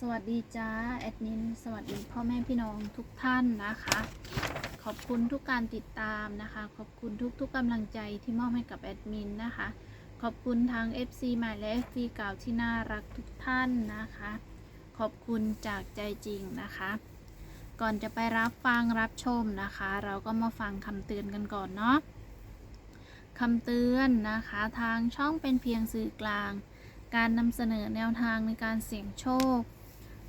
สวัสดีจ้าแอดมินสวัสดีพ่อแม่พี่น้องทุกท่านนะคะ ขอบคุณทุกการติดตามนะคะ ขอบคุณทุกๆกำลังใจที่มอบให้กับแอดมินนะคะ ขอบคุณทาง FC ใหม่และ FC เก่าที่น่ารักทุกท่านนะคะ ขอบคุณจากใจจริงนะคะ ก่อนจะไปรับฟังรับชมนะคะ เราก็มาฟังคำเตือนกันก่อนเนาะคำเตือนนะคะทางช่องเป็นเพียงสื่อกลาง การนำเสนอแนวทางในการเสี่ยงโชค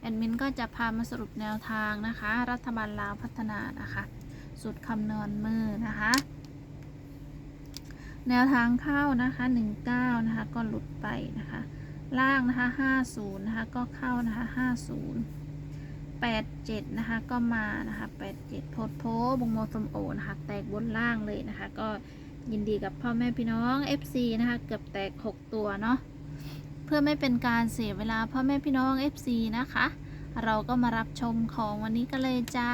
แอดมินก็จะพามาสรุปแนวทางนะคะ รัฐบาลลาวพัฒนานะคะสุดคำนวณมือนะคะ แนวทางเข้านะคะ 19 นะคะ ก็หลุดไปนะคะ ล่างนะคะ 50 นะคะ ก็เข้านะคะ 50 87 นะคะ ก็มานะคะ 87 โพดโพบงโมสมโอนะคะ แตกบนล่างเลยนะคะ ก็ยินดีกับพ่อแม่พี่น้อง FC นะคะ เกือบแตก 6 ตัวเนาะ เพื่อไม่เป็นการเสียเวลาพ่อแม่พี่น้อง FC นะคะ เราก็มารับชมของวันนี้กันเลยจ้า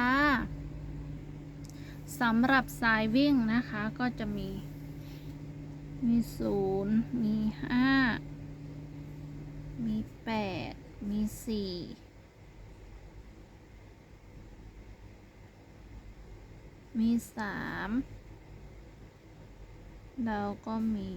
สำหรับสายวิ่งนะคะก็จะมี มีศูนย์มีห้ามีแปดมีสี่มีสามแล้วก็มี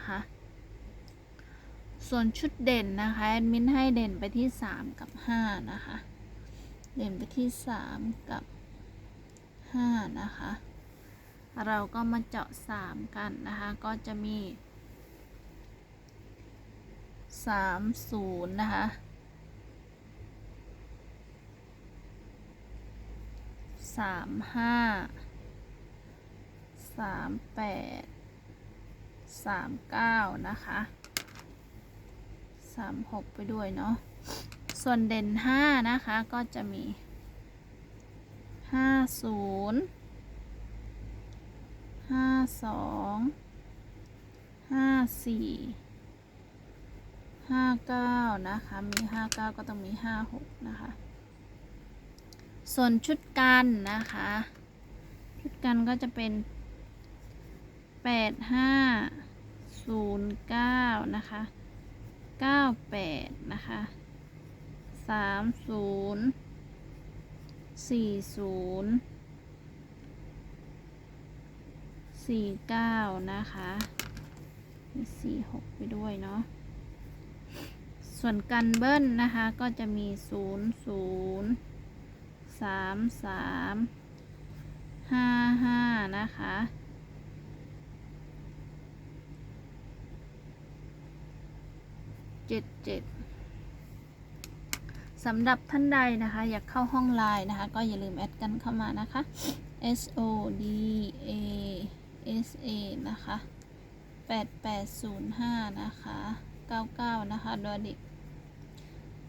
นะคะ ส่วนชุดเด่นนะคะแอดมินให้เด่นไปที่ 3 กับ 5 นะคะ เด่นไปที่ 3 กับ 5 นะคะ เราก็มาเจาะ 3 กันนะคะ ก็จะมี 3 0 นะคะสามห้าสามแปด สามเก้านะคะสามหกไปด้วยเนาะส่วนเด่นห้านะคะก็จะมีห้าศูนย์ห้าสองห้าสี่ห้าเก้านะคะมีห้าเก้าก็ต้องมีห้าหกนะคะส่วนชุดกันนะคะ ชุดกันก็จะเป็น แปดห้าศูนย์เก้านะคะเก้าแปดนะคะสามศูนย์สี่ศูนย์สี่เก้านะคะมีสี่หกไปด้วยเนาะส่วนกันเบิ้ลนะคะก็จะมีศูนย์ศูนย์สามสามห้าห้านะคะ เจ็ดเจ็ดสำหรับท่านใดนะคะ อยากเข้าห้องไลน์นะคะ ก็อย่าลืมแอดกันเข้ามานะคะ S O D A S A นะคะ 8805 นะคะ 99 นะคะดอด็ก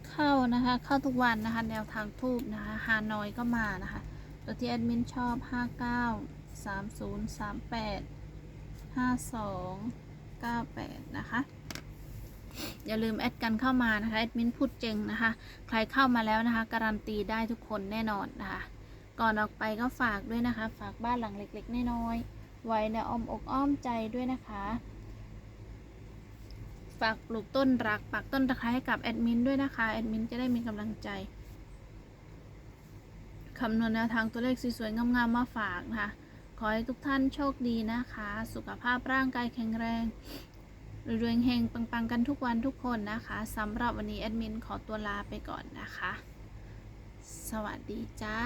เข้านะคะ เข้าทุกวันนะคะ แนวทางทูบนะคะ ฮานอยก็มานะคะ ตัวที่แอดมินชอบ 59 30 38 52 98 นะคะ อย่าลืมแอดกันเข้ามานะคะแอดมินพูดเจงนะคะ ใครเข้ามาแล้วนะคะ การันตีได้ทุกคนแน่นอนนะคะ ก่อนออกไปก็ฝากด้วยนะคะ ฝากบ้านหลังเล็กๆน้อยๆไว้ในอ้อมอกอ้อมใจด้วยนะคะฝากปลูกต้นรักปักต้นตะไคร้ให้กับแอดมินด้วยนะคะแอดมินจะได้มีกำลังใจคำนวณแนวทางตัวเลขสวยๆงามๆมาฝากนะคะ ขอให้ทุกท่านโชคดีนะคะ สุขภาพร่างกายแข็งแรง รวยๆเฮงปังๆ กันทุกวันทุกคนนะคะสำหรับวันนี้แอดมินขอตัวลาไปก่อนนะคะ สวัสดีจ้า